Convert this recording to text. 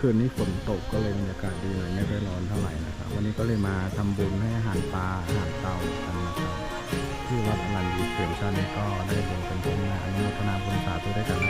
คืนนี้ฝนตกก็เลยบรรยากาศดีหน่อยไม่ได้ร้อนเท่าไหร่นะครับ วันนี้ก็เลยมาทำบุญให้อาหารปลาอาหารเต่ากันนะครับที่วัดอรัยิปเขื่อนชันก็ได้บุญเป็นต้นมาอนุโมทนาบุญสาธุด้วยกันนะ